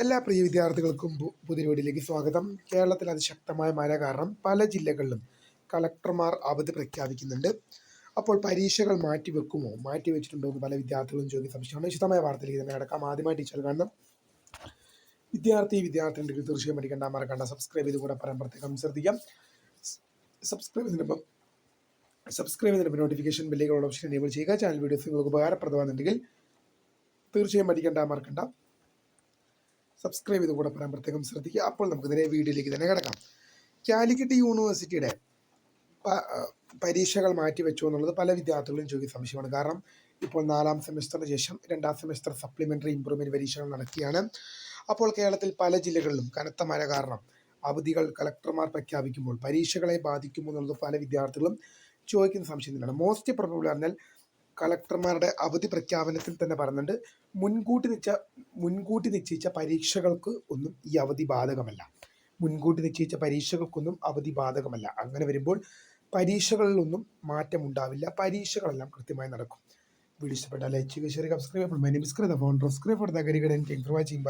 എല്ലാ പ്രിയ വിദ്യാർത്ഥികൾക്കും പുതിയ വീഡിയോയിലേക്ക് സ്വാഗതം. കേരളത്തിൽ അതിശക്തമായ മഴ കാരണം പല ജില്ലകളിലും കളക്ടർമാർ അവധി പ്രഖ്യാപിക്കുന്നുണ്ട്. അപ്പോൾ പരീക്ഷകൾ മാറ്റിവെക്കുമോ? മാറ്റിവെച്ചിട്ടുണ്ടോ എന്ന് പല വിദ്യാർത്ഥികളും ചോദിക്കുന്ന സംശയമാണ്. വിശദമായ വാർത്തയിലേക്ക് തന്നെ കിടക്കാം. ആദ്യമായി ടീച്ചർ കാണണം വിദ്യാർത്ഥി വിദ്യാർത്ഥികളുടെ തീർച്ചയായും പഠിക്കേണ്ട മറക്കണ്ട. സബ്സ്ക്രൈബ് ചെയ്ത് കൂടെ പറയാൻ പ്രത്യേകം ശ്രദ്ധിക്കാം. സബ്സ്ക്രൈബ് ചെയ്തിട്ടപ്പം സബ്സ്ക്രൈബ് ചെയ്തിട്ട് നോട്ടിഫിക്കേഷൻ ബില്ലുകളുടെ ഓപ്ഷൻ എനേബിൾ ചെയ്യുക. ചാനൽ വീഡിയോസ് നിങ്ങൾക്ക് ഉപകാരപ്രദമാണെന്നുണ്ടെങ്കിൽ തീർച്ചയായും പഠിക്കേണ്ട മറക്കണ്ട. സബ്സ്ക്രൈബ് ചെയ്ത് കൂടെ പറയാൻ പ്രത്യേകം ശ്രദ്ധിക്കുക. അപ്പോൾ നമുക്ക് നേരെ വീഡിയോയിലേക്ക് തന്നെ കിടക്കാം. കാലിക്കറ്റ് യൂണിവേഴ്സിറ്റിയുടെ പരീക്ഷകൾ മാറ്റി വെച്ചു എന്നുള്ളത് പല വിദ്യാർത്ഥികളും ചോദിക്കുന്ന സംശയമാണ്. കാരണം ഇപ്പോൾ നാലാം സെമിസ്റ്ററിന് ശേഷം രണ്ടാം സെമിസ്റ്റർ സപ്ലിമെന്ററി ഇമ്പ്രൂവ്മെന്റ് പരീക്ഷകൾ നടക്കുകയാണ്. അപ്പോൾ കേരളത്തിൽ പല ജില്ലകളിലും കനത്ത മഴ കാരണം അവധികൾ കളക്ടർമാർ പ്രഖ്യാപിക്കുമ്പോൾ പരീക്ഷകളെ ബാധിക്കുമോ എന്നുള്ളത് പല വിദ്യാർത്ഥികളും ചോദിക്കുന്ന സംശയം തന്നെയാണ്. മോസ്റ്റ് പ്രോബബിൾ പറഞ്ഞാൽ കളക്ടർമാരുടെ അവധി പ്രഖ്യാപനത്തിൽ തന്നെ പറയുന്നുണ്ട് മുൻകൂട്ടി നിശ്ച മുൻകൂട്ടി നിശ്ചയിച്ച പരീക്ഷകൾക്ക് ഒന്നും ഈ അവധി ബാധകമല്ല. മുൻകൂട്ടി നിശ്ചയിച്ച പരീക്ഷകൾക്കൊന്നും അവധി ബാധകമല്ല. അങ്ങനെ വരുമ്പോൾ പരീക്ഷകളിലൊന്നും മാറ്റമുണ്ടാവില്ല പരീക്ഷകളെല്ലാം കൃത്യമായി നടക്കും. വീഡിയോ ഇഷ്ടപ്പെട്ടാൽ ലൈക്ക് ചെയ്യുക share subscribe my name for the കരികടൻ thank for watching by